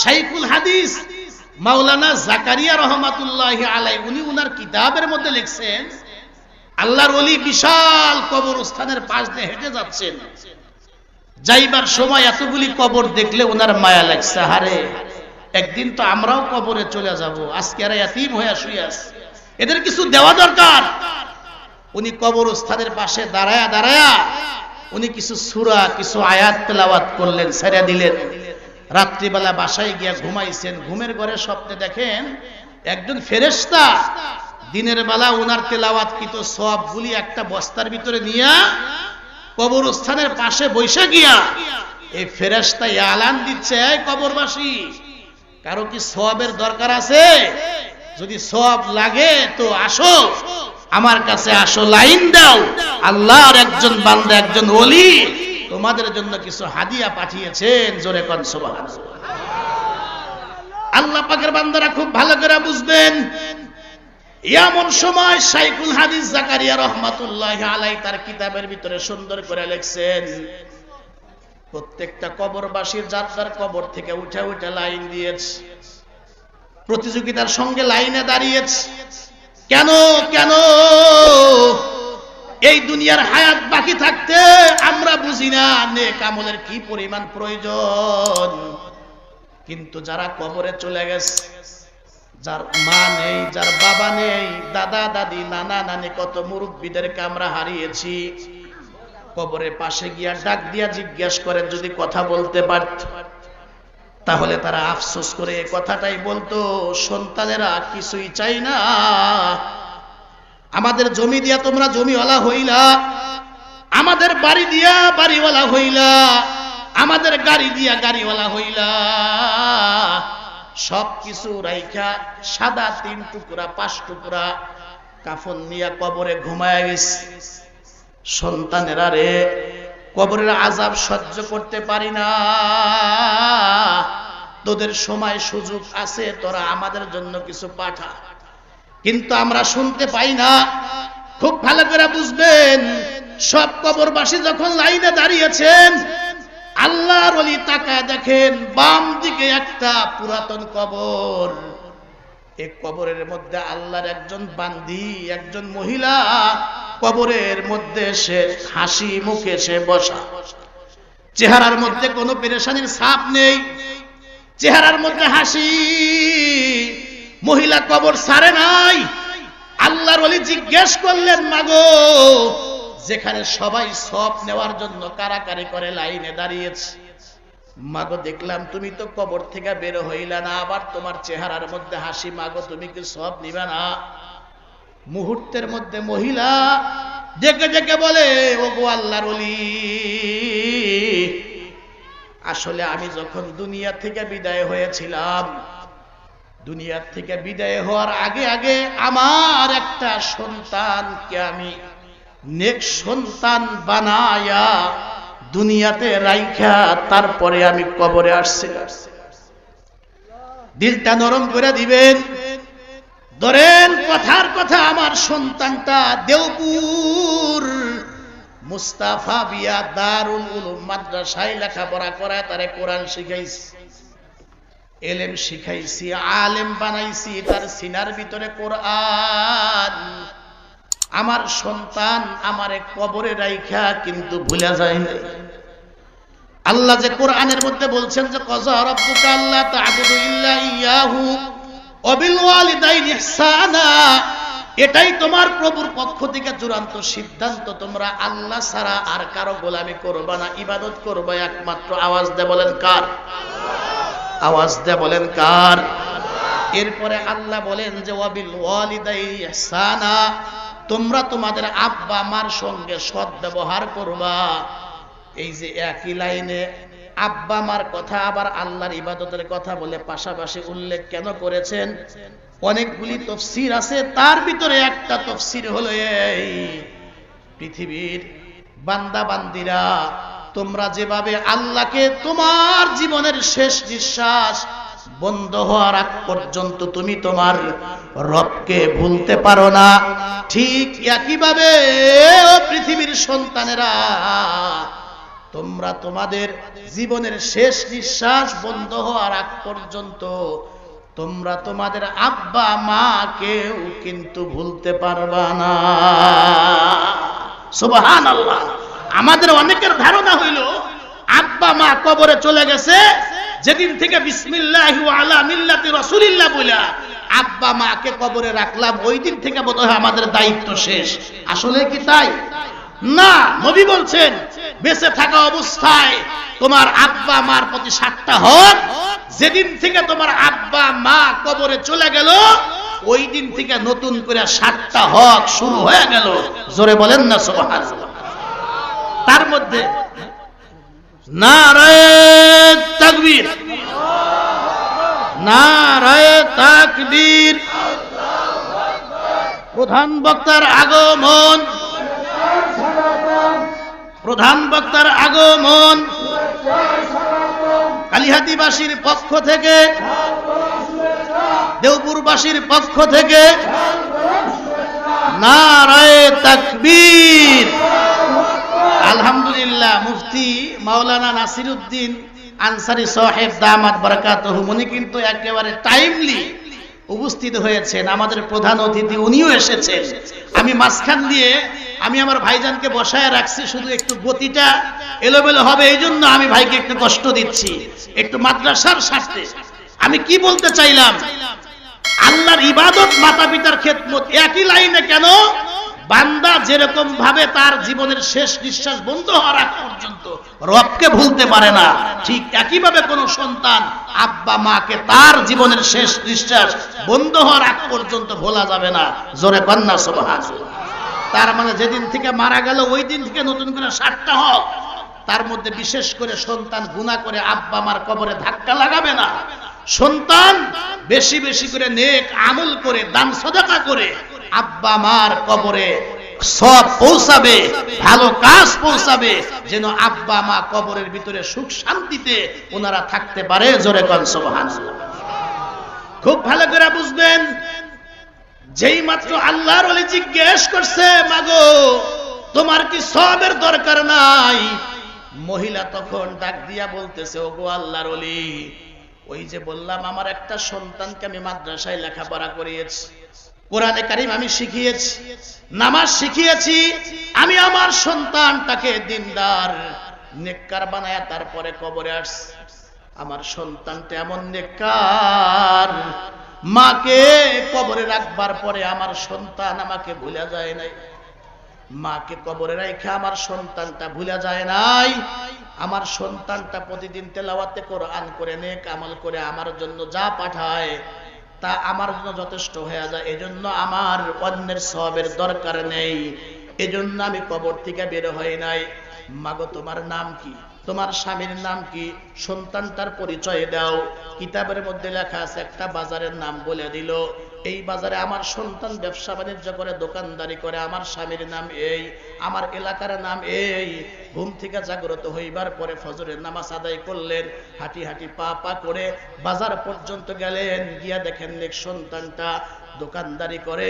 শাইখুল হাদিস, মাওলানা জাকারিয়া রহমাতুল্লাহ আলাই উনি উনার কিতাবের মধ্যে লিখছেন, আল্লাহর ওলি বিশাল কবরস্থানের পাশ দিয়ে হেঁটে যাচ্ছেন। যাইবার সময় এতগুলি কবর দেখলে ওনার মায়া লাগছে হারে একদিন তো আমরাও কবরে চলে যাব, আজকে আর এতিম হয়ে শুয়ে আছে। এদের কিছু দেওয়া দরকার। উনি কবর কবরস্থানের পাশে দাঁড়ায়া দাঁড়ায়া উনি কিছু সুরা, কিছু আয়াত তেলাওয়াত করলেন, ছেড়ে দিলেন। রাত্রিবেলা বাসায় গিয়া ঘুমাইছেন, ঘুমের ঘরে স্বপ্নে দেখেন একজন ফেরেশতা দিনের বেলা উনার তেলাওয়াত কিত সবগুলি একটা বস্তার ভিতরে নিয়া কবরস্থানের পাশে বৈশা গিয়া এই ফেরেশতা আলান দিচ্ছে কবরবাসী, কারও কি সবের দরকার আছে? যদি সব লাগে তো আসো, আমার কাছে আসো, লাইন দাও, আল্লাহর একজন বান্দা, একজন ওলি তোমাদের জন্য কিছু হাদিয়া পাঠিয়েছেন। জোরে কন, সুবহানাল্লাহ। আল্লাহ পাকের বান্দারা খুব ভালো করে বুঝবেন। এমন সময় সাইকুল হাদিস জাকারিয়া রহমাতুল্লাহ আলাই তার কিতাবের ভিতরে সুন্দর করে লিখছেন। প্রত্যেকটা কবরবাসীর যার যার কবর থেকে উঠে উঠে লাইন দিয়েছে। প্রতিযোগিতার সঙ্গে লাইনে দাঁড়িয়েছে। কেন? কেন? এই দুনিয়ার হায়াত বাকি থাকতে আমরা বুঝি না, নেক আমলের কি পরিমাণ প্রয়োজন। কিন্তু যারা কবরে চলে গেছে, যার মা নেই, যার বাবা নেই, দাদা, দাদি, নানা, নানি, কত মুরব্বীদেরকে আমরা হারিয়েছি। কবরের পাশে গিয়া ডাক দিয়া জিজ্ঞেস করেন যদি কথা বলতে পারত। তাহলে তারা আফসোস করে কথাটাই বলতো, সন্তানেরা কিছুই চাই না। আমাদের জমি দিয়া তোমরা জমিওয়ালা হইলা। আমাদের বাড়ি দিয়া বাড়িওয়ালা হইলা। আমাদের গাড়ি দিয়া গাড়িওয়ালা হইলা। সব কিছু রাইখা সাদা তিন টুকরা, পাঁচ টুকরা কাফন নিয়া কবরে ঘুমায় গেছে। সন্তানেরা কবরের আজাব সহ্য করতে পারি না। তোদের সময় সুযোগ আছে, তোরা আমাদের জন্য কিছু পাঠা। কিন্তু আমরা শুনতে পাই না। খুব ভালো করে বুঝবেন, সব কবরবাসী যখন লাইনে দাঁড়িয়েছেন, আল্লাহর অলি তাকায় দেখেন, বাম দিকে একটা পুরাতন কবর। এই কবরের মধ্যে আল্লাহর একজন বান্দি, একজন মহিলা, কবরের মধ্যে সে হাসি মুখে সে বসা। চেহারার মধ্যে কোনো পেরেশানির ছাপ নেই, চেহারার মধ্যে হাসি। মহিলা কবর সারে নাই। আল্লাহর ওলি জিজ্ঞেস করলেন, মাগো, যেখানে সবাই সব নেওয়ার জন্য কারাকারি করে লাইনে দাঁড়িয়েছে। মাগো, দেখলাম তুমি তো কবর থেকে বের হইলা না, আবার তোমার চেহারার মধ্যে হাসি। মাগো, তুমি কি সব নিবে না? মুহূর্তের মধ্যে মহিলা ডেকে ডেকে বলে ও গো আল্লাহর ওলি, আসলে আমি যখন দুনিয়া থেকে বিদায় হয়েছিলাম দুনিয়ার থেকে বিদায় হওয়ার আগে আগে আমার একটা সন্তানকে আমি নেক সন্তান বানায়া দুনিয়াতে রাইখা, তারপরে আমি কবরে আসছি দিলটা নরম করে দিবেন। ধরেন কথার কথা, আমার সন্তানটা দেওপুর, মুস্তাফা বিয়া দারুল মাদ্রাসায় লেখাপড়া করায় তারে কোরআন শিখাইছি। এলেম শিখাইছি, আলেম বানাইছি তার সিনার ভিতরে কোরআন। আমার সন্তান আমারে কবরে রাইখা কিন্তু ভুলা যায় না আল্লাহ যে কোরআনের মধ্যে বলছেন যে, কজা রব্বুকা আল্লাহ তা'বুদু ইল্লা ইয়াহু ওয়া বিল ওয়ালিদাইনি ইহসানা। এটাই তোমার প্রভুর পক্ষ থেকে চূড়ান্ত সিদ্ধান্ত। তোমরা আল্লাহ ছাড়া আর কারও গোলামি করবা না, ইবাদত করবা, একমাত্র আওয়াজ দে বলেন কার? আওয়াজ দে বলেন, কার? এরপরে আল্লাহ বলেন যে তোমরা তোমাদের আব্বা মার সঙ্গে সৎ ব্যবহার করবা। এই যে একই লাইনে, আব্বা মার কথা আবার আল্লাহর ইবাদতের কথা বলে পাশাপাশি উল্লেখ কেন করেছেন? অনেকগুলি তফসির আছে, তার ভিতরে একটা তফসির হলো এই পৃথিবীর বান্দা বান্দিরা তোমরা যেভাবে আল্লাহকে তোমার জীবনের শেষ নিঃশ্বাস বন্ধ হওয়ার আগ পর্যন্ত তুমি তোমার রবকে ভুলতে পারো না। ঠিক একইভাবে পৃথিবীর সন্তানেরা, তোমরা তোমাদের জীবনের শেষ নিঃশ্বাস বন্ধ হওয়ার আগ পর্যন্ত তোমরা তোমাদের আব্বা মা কেউ কিন্তু ভুলতে পারবা না। সুবহান আল্লাহ আমাদের অনেকের ধারণা হইল, আব্বা মা কবরে চলে গেছে, যেদিন থেকে বিসমিল্লাহ আলা মিল্লাতি রসুলিল্লাহ বলে আব্বা মাকে কবরে রাখলাম, ওই দিন থেকে বোধহয় আমাদের দায়িত্ব শেষ। আসলে কি তাই? না, নবী বলছেন, বেঁচে থাকা অবস্থায় তোমার আব্বা মার প্রতি সাতটা হক, যেদিন থেকে তোমার আব্বা মা কবরে চলে গেল, ওই দিন থেকে নতুন করে সাতটা হক শুরু হয়ে গেল। জোরে বলেন না সোহান তার মধ্যে নারায় তাকবীর। নারায় তাকবীর। প্রধান বক্তার আগমন। প্রধান বক্তার আগমন। কালিহাতিবাসীর পক্ষ থেকে। দেওপুরবাসীর পক্ষ থেকে। নারায় তাকবীর। আলহামদুলিল্লাহ, মুফতি মাওলানা নাসিরুদ্দিন আনসারি সাহেব দামাত বারাকাতুহু, উনি কিন্তু একেবারে টাইমলি উপস্থিত হয়েছেন। আমাদের প্রধান অতিথি উনিও এসেছেন। আমি মাঝখান দিয়ে আমি আমার ভাইজানকে বসায় রাখছি, শুধু একটু গতিটা এলোমেলো হবে, এই জন্য আমি ভাইকে একটু কষ্ট দিচ্ছি। একটু মাদ্রাসার স্বার্থে আমি কি বলতে চাইলাম? আল্লাহর ইবাদত মাতা পিতার খেদমত একই লাইনে কেন? বান্দা যেরকম ভাবে তার জীবনের শেষ নিঃশ্বাস বন্ধ হওয়ার আগ পর্যন্ত রবকে ভুলতে পারে না, ঠিক একইভাবে কোন সন্তান আব্বা মাকে তার জীবনের শেষ নিঃশ্বাস বন্ধ হওয়ার আগ পর্যন্ত ভোলা যাবে না। জোরে কন্যা সবহাস তার মানে যেদিন থেকে মারা গেল, ওই দিন থেকে নতুন করে সাতটা হোক তার মধ্যে বিশেষ করে সন্তান গুণা করে আব্বা মার কবরে ধাক্কা লাগাবে না। সন্তান বেশি বেশি করে নেক আমল করে, দান সদাকা করে আব্বা মার কবরে সব পৌঁছাবে, ভালো কাজ পৌঁছাবে, যেন আব্বা মা কবরের ভিতরে সুখ শান্তিতে ওনারা থাকতে পারে। জোরে কন, সুবহানাল্লাহ। খুব ভালো করে বুঝবেন, যেই মাত্র আল্লাহর ওলি জিজ্ঞেস করছে, মাগো, তোমার কি সবের দরকার নাই? মহিলা তখন ডাক দিয়া বলতেছে, ওগো আল্লাহর ওলি, ওই যে বললাম, আমার একটা সন্তানকে আমি মাদ্রাসায় লেখাপড়া করিয়েছি। কোরআনে কারিম আমি শিখিয়েছি, নামাজ শিখিয়েছি, আমি আমার সন্তানটাকে দিনদার নেককার বানায়া তারপরে কবরে আসছি। আমার সন্তানটা এমন নেককার, মাকে কবরে রাখবার পরে আমার সন্তান আমাকে ভুলে যায় নাই। মাকে কবরে রেখে আমার সন্তানটা ভুলে যায় নাই। আমার সন্তানটা প্রতিদিন তেলাওয়াতে কোরআন করে, নেক আমল করে, আমার জন্য যা পাঠায় তা আমার জন্য যথেষ্ট হয়ে যায়। এজন্য আমার অন্যের সবের দরকার নেই। এজন্য আমি কবর থেকে বের হয় নাই। মাগো, তোমার নাম কি? তোমার স্বামীর নাম কি? সন্তান তার পরিচয় দাও। কিতাবের মধ্যে লেখা আছে, একটা বাজারের নাম বলে দিল। এই বাজারে আমার সন্তান ব্যবসা বাণিজ্য করে, দোকানদারি করে, আমার স্বামীর নাম এই, আমার এলাকার নাম এই। ঘুম থেকে জাগ্রত হইবার পরে ফজরের নামাজ আদায় করলেন, হাঁটি হাঁটি পা পা করে বাজার পর্যন্ত গেলেন, গিয়া দেখেন নেক সন্তানটা দোকানদারি করে,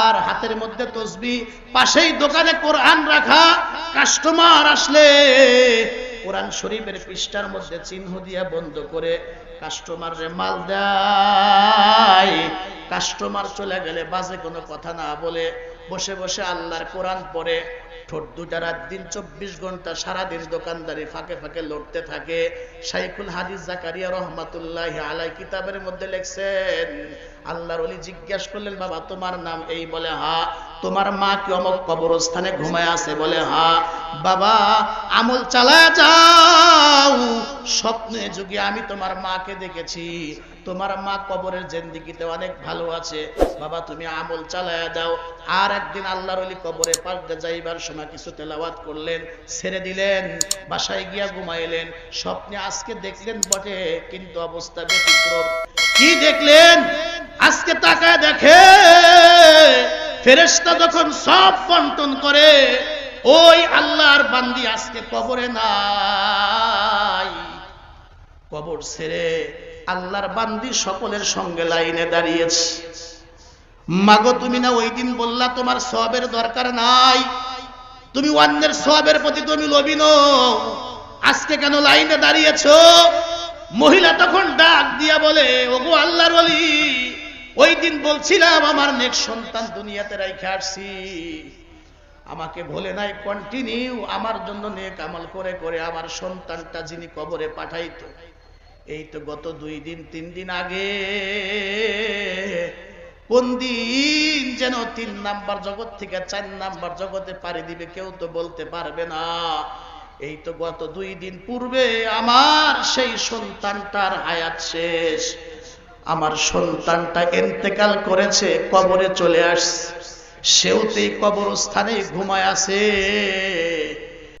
আর হাতের মধ্যে তসবি, পাশেই দোকানে কোরআন রাখা, কাস্টমার আসলে। কোরআন শরীফের পৃষ্ঠার মধ্যে চিহ্ন দিয়া বন্ধ করে কাস্টমার রে মাল দেয়। কাস্টমার চলে গেলে বাজে কোনো কথা না বলে। বসে বসে আল্লাহর কোরআন পড়ে। ঠোঁট দুটা রাত দিন, চব্বিশ ঘণ্টা দোকানদারি ফাঁকে ফাঁকে লড়তে থাকে। জাকারিয়া রহমাতুল্লাহ আলাই কিতাবের মধ্যে লেখছেন, আল্লাহর অলি জিজ্ঞেস করলেন, বাবা, তোমার নাম এই? বলে, হা। তোমার মা কি অমক কবরস্থানে ঘুমায় আছে? বলে, হা। বাবা, আমল চালা যাও। স্বপ্নে যুগে আমি তোমার মাকে দেখেছি। তোমার মা কবরের জেন্দিগিতে অনেক ভালো আছে। বাবা, তুমি আমল চালায় দাও। আর একদিন আল্লাহর অলি কবরে পাল্টে যাইবার সময় কিছু তেলাওয়াত করলেন, ছেড়ে দিলেন, বাসায় গিয়া ঘুমাইলেন। স্বপ্নে আজকে দেখলেন বটে, কিন্তু অবস্থা ব্যতিক্রম। কি দেখলেন? আজকে তাকায় দেখে, ফেরেশতা যখন সব বন্টন করে, ওই আল্লাহর বান্দি আজকে কবরে নাই। কবর ছেড়ে আল্লাহর বান্দি সকলের সঙ্গে লাইনে দাঁড়িয়েছে। মাগো, তুমি না ওই দিন বললা, তোমার সবের দরকার নাই। তুমি অন্যের সবের প্রতি তুমি লোভী নও। আজকে কেন লাইনে দাঁড়িয়েছো? মহিলা তখন ডাক দিয়া বলে, ওগো আল্লাহর ওলি, ওই দিন বলছিলাম আমার নেক সন্তান দুনিয়াতে রাইখে আসছি। আমাকে ভোলে নাই কন্টিনিউ আমার জন্য নেক আমল করে করে আমার সন্তানটা যিনি কবরে পাঠাইতো। এই তো গত দুই দিন, তিন দিন আগে কোন দিন যেন তিন নাম্বার জগৎ থেকে চার নাম্বার জগতে পাড়ি দিবে কেউ তো বলতে পারবে না। এই তো গত দুই দিন পূর্বে আমার সেই সন্তানটার হায়াত শেষ। আমার সন্তানটা এন্তেকাল করেছে, কবরে চলে আসছে। সেও তো এই কবরস্থানে ঘুমায় আছে।